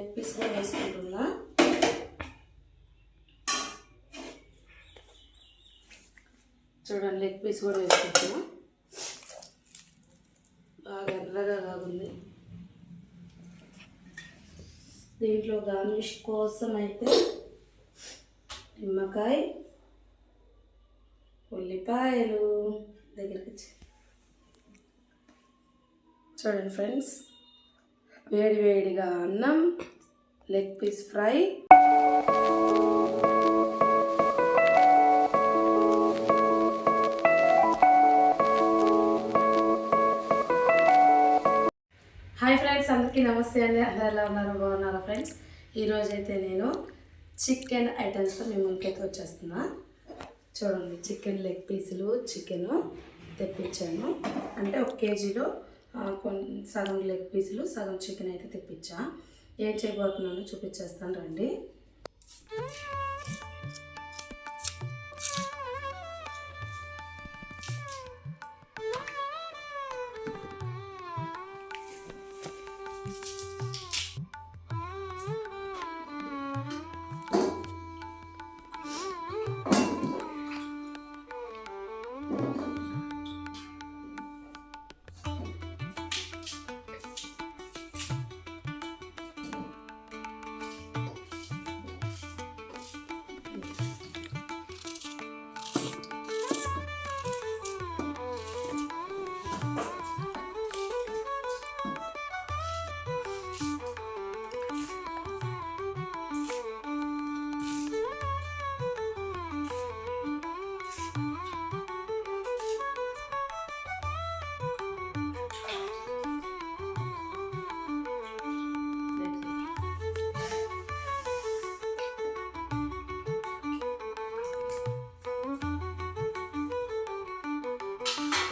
Leg piece కూడా వేసుకుంటున్నా చూడండి లెగ్ పీస్ కూడా వేసుకుంటున్నా. బాగా ఎర్రగా కాగుంది. దీంట్లో గార్నిష్ కోసం అయితే నిమ్మకాయ ఉల్లిపాయలు దగ్గరికి చూడండి ఫ్రెండ్స్ వేడి వేడిగా అన్నం leg piece fry hi friends అందరికీ నమస్తే అండి. అందరు ఎలా ఉన్నారు? బాగున్నారా ఫ్రెండ్స్ ఈరోజు అయితే నేను చికెన్ ఐటమ్స్తో మీ ముందుకైతే వచ్చేస్తున్నా. చూడండి చికెన్ లెగ్ పీసులు చికెన్ తెప్పించాను. అంటే ఒక కేజీలో కొన్ని సగం లెగ్ పీసులు సగం చికెన్ అయితే తెప్పించా. ఏం చేయబోతున్నానో చూపించేస్తాను రండి.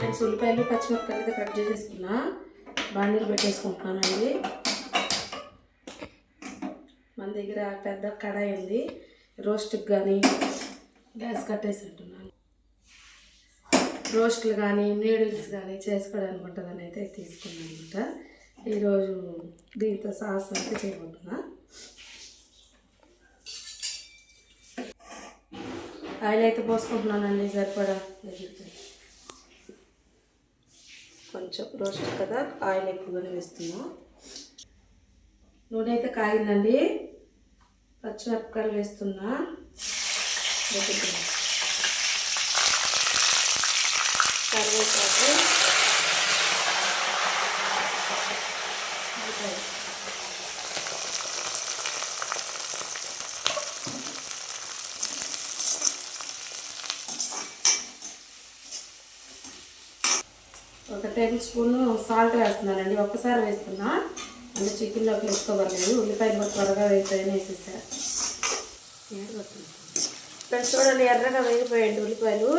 నేను ఉల్లిపాయలు పచ్చిమిరపకాయలు అయితే కట్ చేసేసుకున్నా. బాండీలు పెట్టేసుకుంటున్నానండి. మన దగ్గర పెద్ద కడాయి ఉంది. రోస్ట్కి కానీ గ్యాస్ కట్టేసి ఉంటున్నాను రోస్ట్లు కానీ నూడిల్స్ కానీ చేసుకోవడానికి ఉంటుందని అయితే తీసుకున్నాను అనమాట ఈరోజు దీంతో సాస్ అయితే చేయబోతున్నా. ఆయిల్ అయితే పోసుకుంటున్నానండి సరిపడా. కొంచెం రోస్ట్ కదా ఆయిల్ ఎక్కువగానే వేస్తున్నాం. నూనె అయితే కాగిందండి. పచ్చిమిరపకాయలు వేస్తున్నా. కరివేపాకు. ఒక టేబుల్ స్పూన్ సాల్ట్ వేస్తున్నానండి. ఒక్కసారి వేస్తున్నా. అంటే చికెన్లోకి వేసుకోవట్లేదు ఉల్లిపాయలు కూడా త్వరగా వేస్తాయని వేసేసా. ఫ్రెండ్స్ చూడండి ఎర్రగా వేగిపోయండి ఉల్లిపాయలు.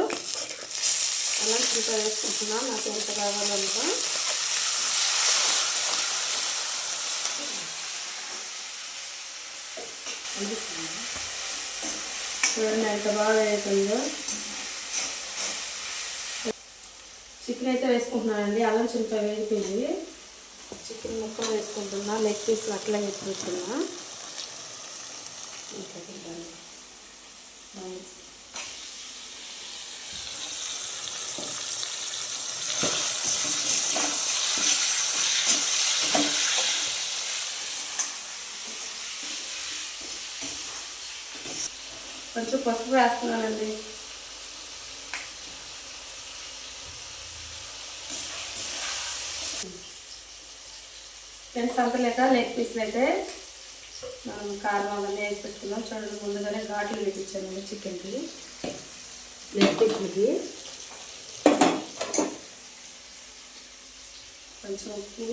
అలా ఉల్లిపాయ వేసుకుంటున్నా. నాకు ఎంత కావాలంట చూడండి ఎంత బాగా వేస్తుందో చికెన్ అయితే వేసుకుంటున్నానండి. అల్లం చిన్నపాయ వేగిపోయింది చికెన్ ముక్కలు వేసుకుంటున్నా. లెగ్ పీస్ అట్లా వేసుకుంటున్నా. కొంచెం పసుపు వేస్తున్నానండి. నేను అంతలేక లెగ్ పీస్లు అయితే మనం కారం అవన్నీ వేసి పెట్టుకున్నాం. చూడండి ముందుగానే ఘాట్లు వేపించాను చికెన్కి. లెగ్ పీస్లకి కొంచెం ఉప్పు.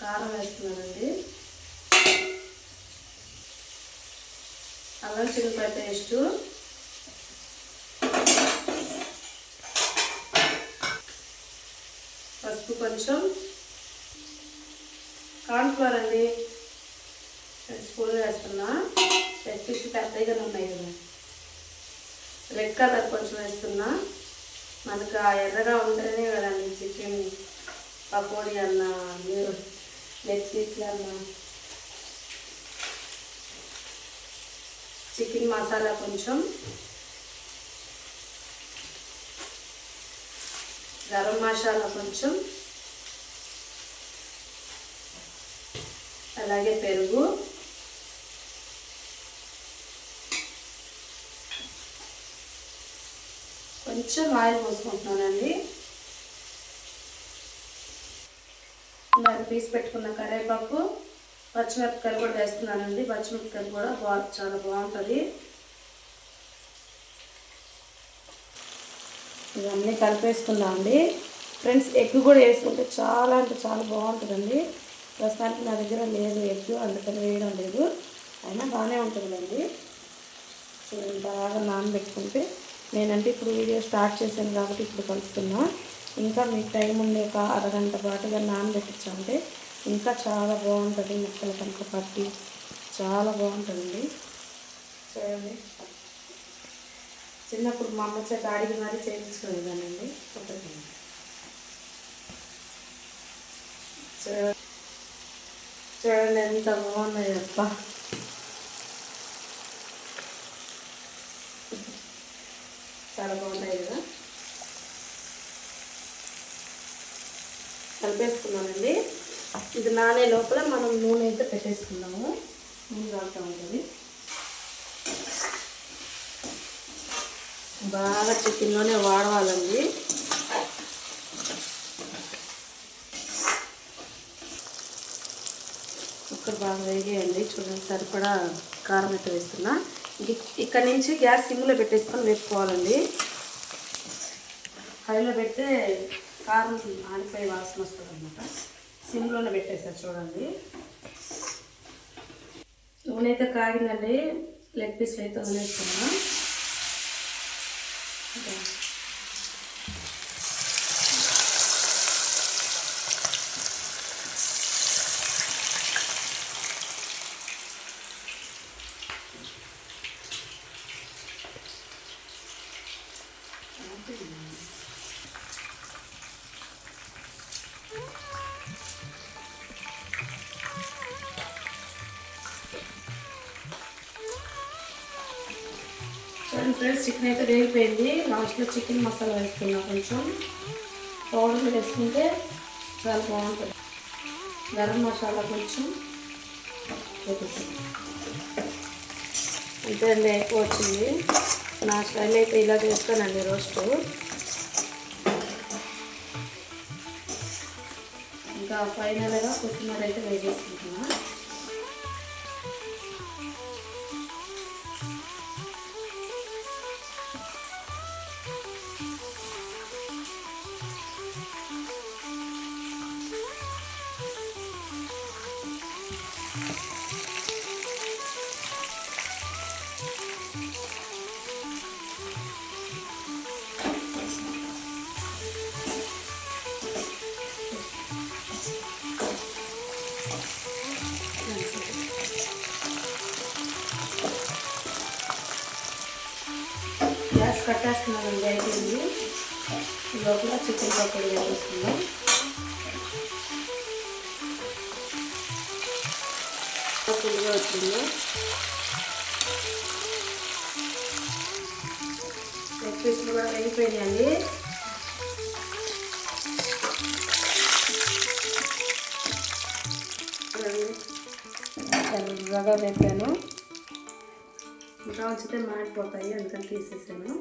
కారం వేస్తున్నానండి. అల్లం చిన్నపాయ పేస్టు. పసుపు కొంచెం కార్న్ఫ్లవర్ అండి స్పూన్ వేస్తున్నా. లెగ్ పీస్ పెద్దగానే ఉన్నాయి కదా. రెడ్ కలర్ కొంచెం వేస్తున్నా. మనకు ఆ ఎర్రగా ఉంటేనే కదండి చికెన్ పకోడీ అన్న మీరు లెగ్ చికెన్ మసాలా కొంచెం. గరం మసాలా కొంచెం. అలాగే పెరుగు. కొంచెం ఆయిల్ పోసుకుంటున్నానండి. మరి పీస్ పెట్టుకున్న కరేపాకు పచ్చిమిరపకాయలు కూడా వేస్తున్నానండి. పచ్చిమిరపకాయలు కూడా బాగా చాలా బాగుంటుంది. ఇవన్నీ కలిపేసుకుందామండి ఫ్రెండ్స్ ఎగ్ కూడా వేసుకుంటే చాలా అంటే చాలా బాగుంటుందండి. ప్రస్తుతానికి నా దగ్గర లేదు ఎగ్ అందుకని వేయడం లేదు. అయినా బాగానే ఉంటుందండి. చూడండి బాగా నానబెట్టుకుంటే నేనంటే ఇప్పుడు వీడియో స్టార్ట్ చేశాను కాబట్టి ఇప్పుడు కలుపుతున్నా. ఇంకా మీకు టైం ఉండే ఒక అరగంట పాటుగా నానబెట్టించామంటే ఇంకా చాలా బాగుంటుంది. ముక్కలు కనుక పట్టి చాలా బాగుంటుందండి. చూడండి. చిన్నప్పుడు మా అమ్మ చేత అడిగి మరీ చేయించుకునేదానండి ఒకటి చూడండి ఎంత బాగున్నాయి అప్ప చాలా బాగున్నాయి కదా. కలిపేసుకున్నానండి. ఇది నానే లోపల మనం నూనె అయితే పెట్టేసుకున్నాము నూనె కాగుతూ ఉంటుంది. బాగా చికెన్లోనే వాడవాలండి. కుక్కర్ బాగా వేగేయండి. చూడండి సరిపడా కారం అయితే వేస్తున్నా. ఇక్కడ నుంచి గ్యాస్ సిమ్లో పెట్టేసుకొని వేసుకోవాలండి హైలో పెడితే కారం ఆడిపోయి వాసన వస్తుంది అనమాట సిమ్లోనే పెట్టేసారు చూడండి. నూనె అయితే కాగిందండి. లెగ్ పీస్లు అయితే వదిలేసుకున్నా చూడండి ఫ్రెండ్స్ చికెన్ అయితే వేగిపోయింది. లాస్ట్లో చికెన్ మసాలా వేసుకున్నా కొంచెం. పౌడర్ వేసుకుంటే చాలా బాగుంటుంది. గరం మసాలా కొంచెం ఇంత అంతే అండి ఎక్కువ వచ్చింది. నా స్టైల్ అయితే ఇలా చేస్తానండి రోస్ట్. ఇంకా ఫైనల్గా కొత్తిమీర అయితే వేసేసుకుంటున్నాను గ్యాస్ కట్టేస్తున్నామండి అయిపోయింది ఈ లోపల చికెన్ పకోడీ వేసుకుందాం ఫుల్గా వచ్చింది. లెగ్ పీస్లు కూడా వేగిపోయినాయండి బాగా వేపాను. ఇంకా ఉంచితే మాడిపోతాయి అందుకని తీసేసాను.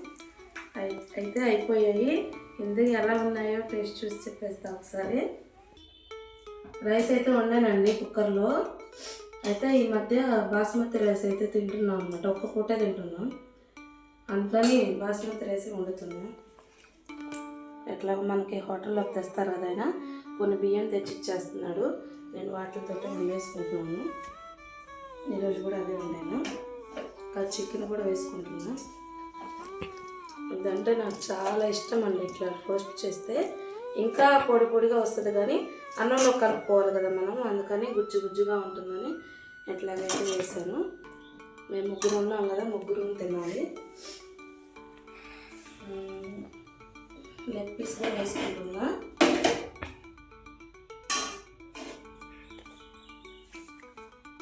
అయితే అయిపోయాయి. ఎందుకు ఎలా ఉన్నాయో టేస్ట్ చూసి చెప్పేస్తా ఒకసారి. రైస్ అయితే వండానండి కుక్కర్లో. అయితే ఈ మధ్య బాస్మతి రైస్ అయితే తింటున్నాం అనమాట ఒక్క పూటే తింటున్నాం. అందుకని బాస్మతి రైస్ వండుతున్నాం. ఎట్లా మనకి హోటల్లో తెస్తారు కదా ఆయన కొన్ని బియ్యం తెచ్చి ఇచ్చేస్తున్నాడు నేను వాటితో వండేసుకుంటున్నాను. ఈరోజు కూడా అదే వండాను. ఇంకా చికెన్ కూడా వేసుకుంటున్నా. ఇదంటే నాకు చాలా ఇష్టం అండి ఇట్లా రోస్ట్ చేస్తే. ఇంకా పొడి పొడిగా వస్తుంది కానీ అన్నంలో కలుపుకోవాలి కదా మనం అందుకని గుజ్జు గుజ్జుగా ఉంటుందని ఎట్లాగైతే వేసాను. మేము ముగ్గురు ఉన్నాం కదా ముగ్గురు తినాలి. లెగ్ పీస్ కూడా వేసుకుంటున్నా.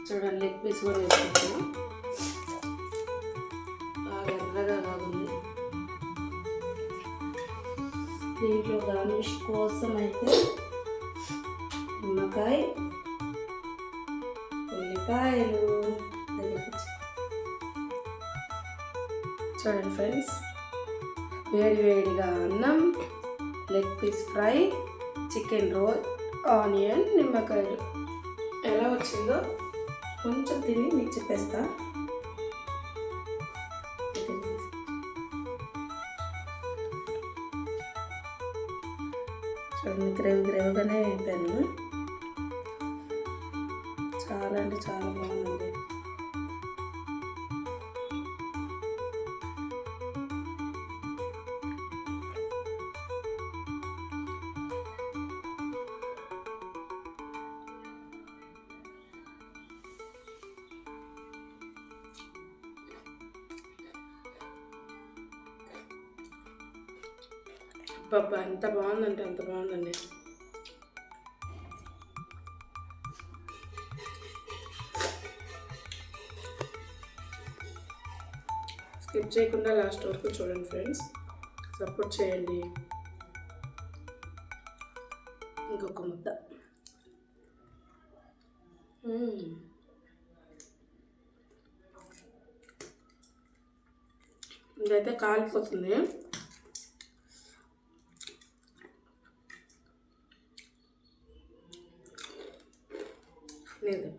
చూడండి లెగ్ పీస్ కూడా వేసుకుంటాను ఎర్రగా కాగుంది దీంట్లో గార్నిష్ కోసం అయితే నిమ్మకాయ ఉల్లిపాయలు చూడండి ఫ్రెండ్స్ వేడి వేడిగా అన్నం leg piece fry chicken roll onion నిమ్మకాయలు. ఎలా వచ్చిందో కొంచెం తిని మీకు చెప్పేస్తా. చూడండి గ్రేవ్ గ్రేవ్గానే అయిపోయాను చాలా అంటే చాలా బాగుంది. పాప ఎంత బాగుందంటే అంత బాగుందండి. స్కిప్ చేయకుండా లాస్ట్ వరకు చూడండి ఫ్రెండ్స్. సపోర్ట్ చేయండి. ఇంకొక ముద్ద. ఇదైతే కాలిపోతుంది. లేదు.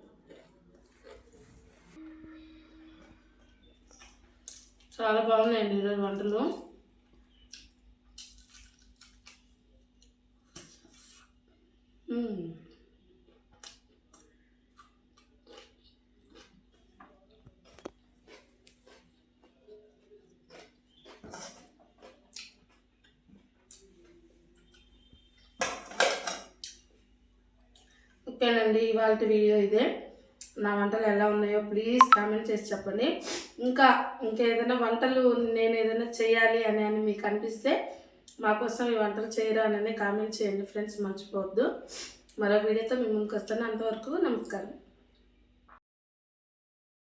చాలా బాగున్నాయండి ఈరోజు వంటలు మ్మ్. ఓకేనండి ఇవాళ వీడియో ఇదే. నా వంటలు ఎలా ఉన్నాయో ప్లీజ్ కామెంట్ చేసి చెప్పండి. ఇంకా ఇంకేదైనా వంటలు నేను ఏదైనా చేయాలి అని అని మీకు అనిపిస్తే మాకోసం ఈ వంటలు చేయరానని కామెంట్ చేయండి ఫ్రెండ్స్ మర్చిపోవద్దు. మరో వీడియోతో మేము ఇంకొస్తాను అంతవరకు నమస్కారం.